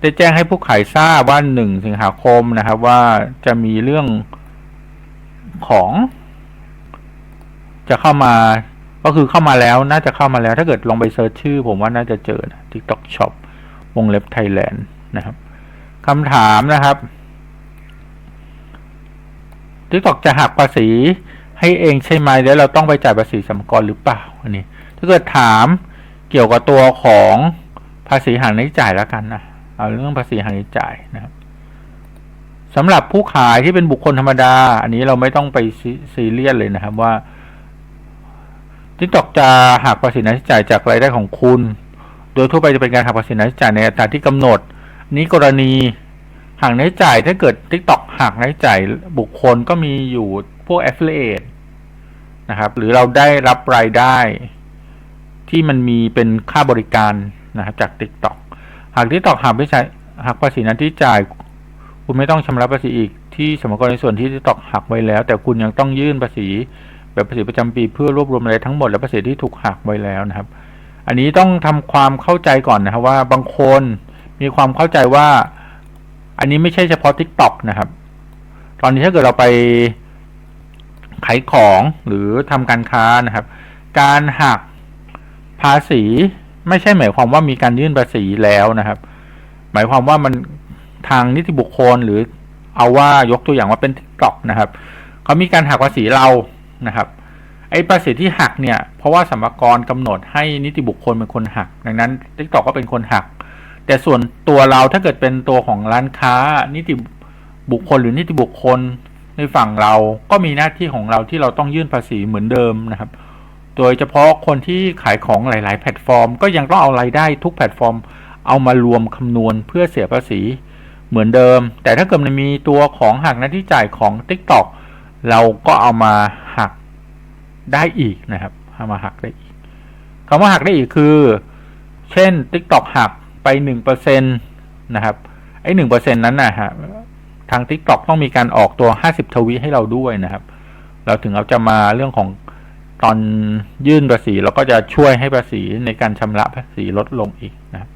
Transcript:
ได้แจ้งให้ผู้ขายทราบว่าหนึ่งสิงหาคมนะครับ ว่าจะมีเรื่องของ จะเข้ามา ก็คือเข้ามาแล้วน่าจะเข้ามาแล้ว ถ้าเกิดลองไปเซิร์ชชื่อ ผมว่าน่าจะเจอนะ TikTok Shop วงเล็บไทยแลนด์นะครับคำถามนะครับ TikTok จะหักภาษีให้เองใช่ไหมแล้วเราต้องไปจ่ายภาษีสัมภารหรือเปล่าอันนี้ ถ้าเกิดถามเกี่ยวกับตัวของภาษีหักในจ่ายแล้วกันนะ เอาเรื่องภาษีหักในจ่ายนะครับสำหรับผู้ขายที่เป็นบุคคลธรรมดา อันนี้เราไม่ต้องไปซีเรียสเลยนะครับว่า TikTok จะหักภาษีในจ่ายจากรายได้ของคุณ โดยทั่วไปจะเป็นการหักภาษีในจ่ายในอัตราที่กำหนด นี้กรณีหักในจ่ายถ้าเกิด TikTok หักในจ่ายบุคคลก็มีอยู่พวก affiliate นะครับ หรือเราได้รับรายได้ที่มันมีเป็นค่าบริการนะครับจาก TikTok หาก TikTok หักไม่ใช่หักภาษีนั้นที่จ่าย คุณไม่ต้องชำระภาษีอีกที่สมกรในส่วนที่ TikTok หักไว้แล้ว แต่คุณยังต้องยื่นภาษี แบบภาษีประจำปีเพื่อรวบรวมรายได้ทั้งหมดและภาษีที่ถูกหักไว้แล้วนะครับ อันนี้ต้องทำความเข้าใจก่อนนะครับว่าบางคนมีความเข้าใจว่า อันนี้ไม่ใช่เฉพาะ TikTok นะครับ ตอนนี้ถ้าเกิดเราไปขายของหรือทำการค้านะครับ การหักภาษี ไม่ใช่หมายความว่ามีการยื่นภาษีแล้วนะครับ หมายความว่ามันทางนิติบุคคลหรือเอาว่ายกตัวอย่างว่าเป็น TikTok นะครับเขามีการหักภาษีเรานะครับ ไอ้ภาษีที่หักเนี่ย เพราะว่าสมรกรกำหนดให้นิติบุคคลเป็นคนหัก ดังนั้น TikTok ก็เป็นคนหัก แต่ส่วนตัวเราถ้าเกิดเป็นตัวของร้านค้า นิติบุคคลหรือนิติบุคคลในฝั่งเราก็มีหน้าที่ของเราที่เราต้องยื่นภาษีเหมือนเดิมนะครับ โดยเฉพาะคนที่ขายของหลาย ๆ แพลตฟอร์ม ก็ยังต้องเอารายได้ทุกแพลตฟอร์ม เอามารวมคำนวณเพื่อเสียภาษีเหมือนเดิม แต่ถ้าเกิดมันมีตัวของหักหน้าที่จ่ายของ TikTok เราก็เอามาหักได้อีกนะครับเอามาหักได้อีกคำว่าหักได้อีกคือ เช่น TikTok หักไปหนึ่งเปอร์เซ็นตนะครับไอ้หนึ่งเปอร์เซ็นนั้นนะฮะทาง TikTok ต้องมีการออกตัวห้าสิบทวีให้เราด้วยนะครับ เราถึงเราจะมาเรื่องของ ตอนยื่นภาษีเราก็จะช่วยให้ภาษีในการชำระภาษีลดลงอีกนะครับ